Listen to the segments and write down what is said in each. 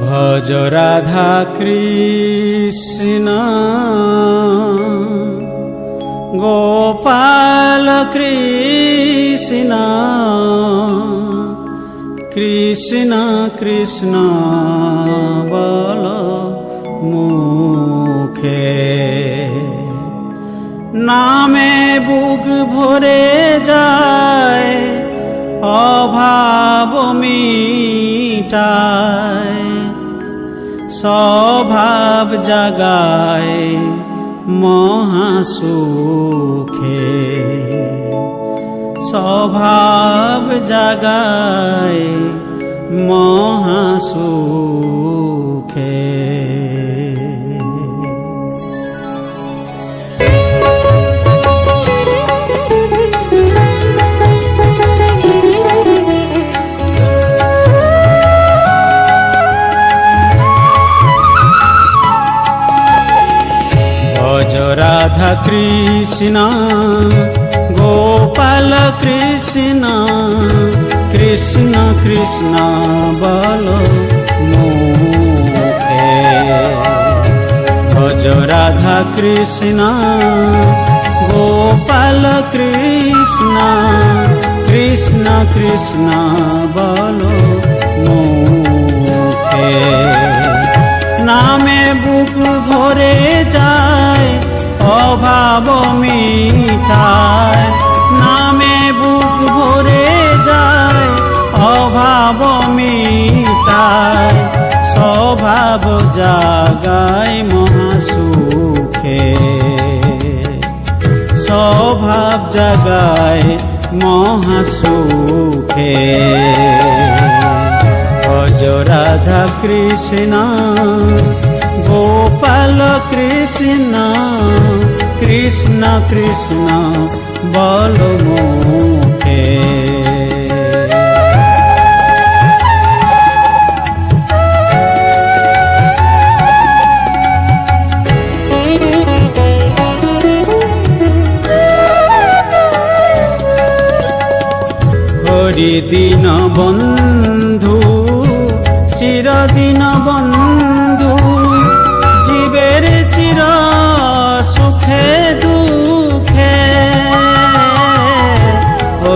ভজ রাধা কৃষ্ণ। গোপাল কৃষ্ণ। কৃষ্ণ কৃষ্ণ, বল মুখে। নামে বুক ভরে যায়, অভাব মিটায়। স্বভাব জাগায় মহাসুখে স্বভাব জাগায় মহাসুখে কৃষ্ণ, গোপাল কৃষ্ণ কৃষ্ণ কৃষ্ণ বল মুখে। ভজ রাধা কৃষ্ণ, গোপাল কৃষ্ণ কৃষ্ণ কৃষ্ণ বল মুখে। নামে বুক ভরে যায় অভাব মিটায় নামে বুক ভরে যায় অভাব মিটায় স্বভাব জাগায় মহাসুখে। স্বভাব জাগায় মহাসুখে। ভজ রাধা কৃষ্ণ গোপাল কৃষ্ণ কৃষ্ণ কৃষ্ণ বল মুখে হরি বন্ধু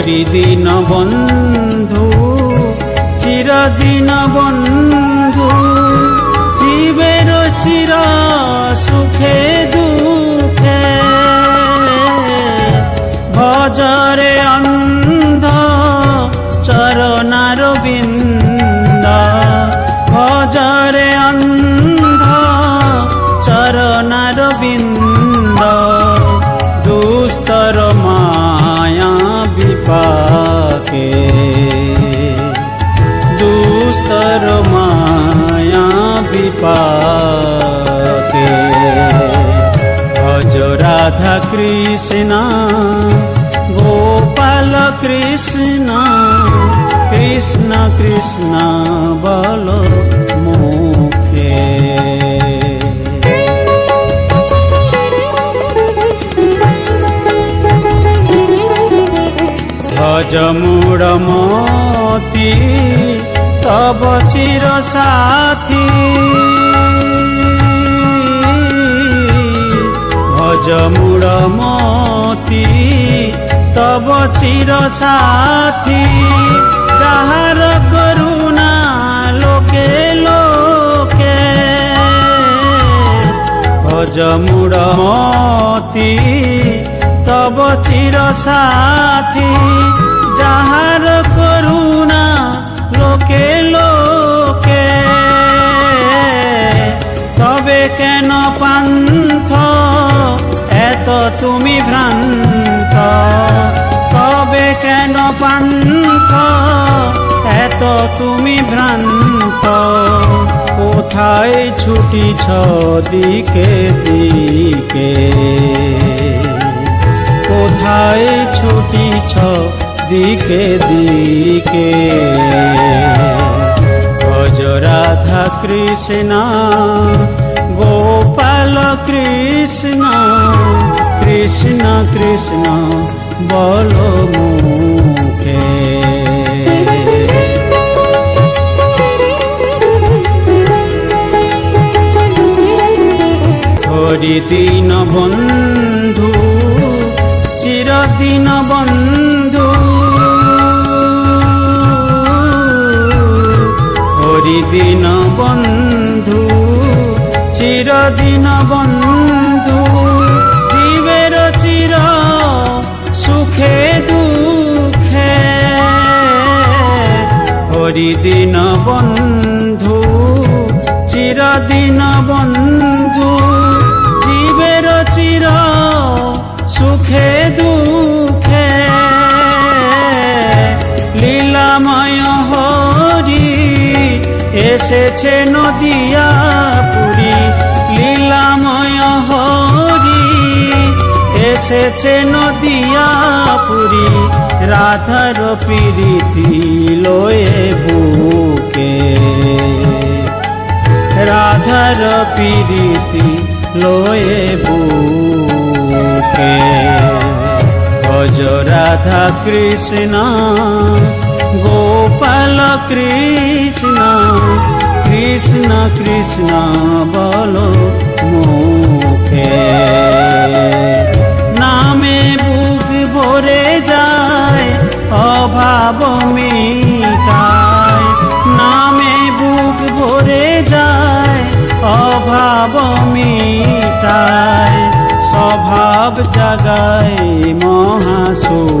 হরি দিন বন্ধু চিরদিন বন্ধু জীবের চির সুখে দুঃখে। ভজরে অন্ধ বিপাকে দুস্তর মায়া বিপাকে। ভজ রাধা কৃষ্ণ গোপাল কৃষ্ণ কৃষ্ণ কৃষ্ণ বল ভজ মূঢ় মতি তব চির সাথী ভজ মূঢ় মতি তব চির সাথী যাহার করুণা লোকে লোকে ভজ মূঢ় মতি তব চির সাথী যাহার করুণা লোকে লোকে। তবে কেন পান্থ? এত তুমি ভ্রান্ত। তবে কেন পান্থ? এত তুমি ভ্রান্ত। কোথায় ছুটিছ দিকে দিকে? কোথায় ছুটিছ দিকে দিকে। ভজ রাধা কৃষ্ণ গোপাল কৃষ্ণ কৃষ্ণ কৃষ্ণ বল মুখে। দিন বন্ধু চিরদিন হরিদিন বন্ধু চিরদিন বন্ধু জীবের চির সুখে দুঃখে। হরিদিন বন্ধু চিরদিন বন্ধু এসেছে নদিয়া পুরী লীলাময় হরি। এসেছে নদিয়া পুরী রাধার প্রীতি লয়ে বুকে। রাধার প্রীতি লয়ে বুকে। ভজ রাধা কৃষ্ণ গোপাল কৃষ্ণ কৃষ্ণ কৃষ্ণ বলো মুখে। নামে বুক ভরে যায়, অভাব মিটায়। নামে বুক ভরে যায়, অভাব মিটায়। স্বভাব জাগায় মহাসুখে।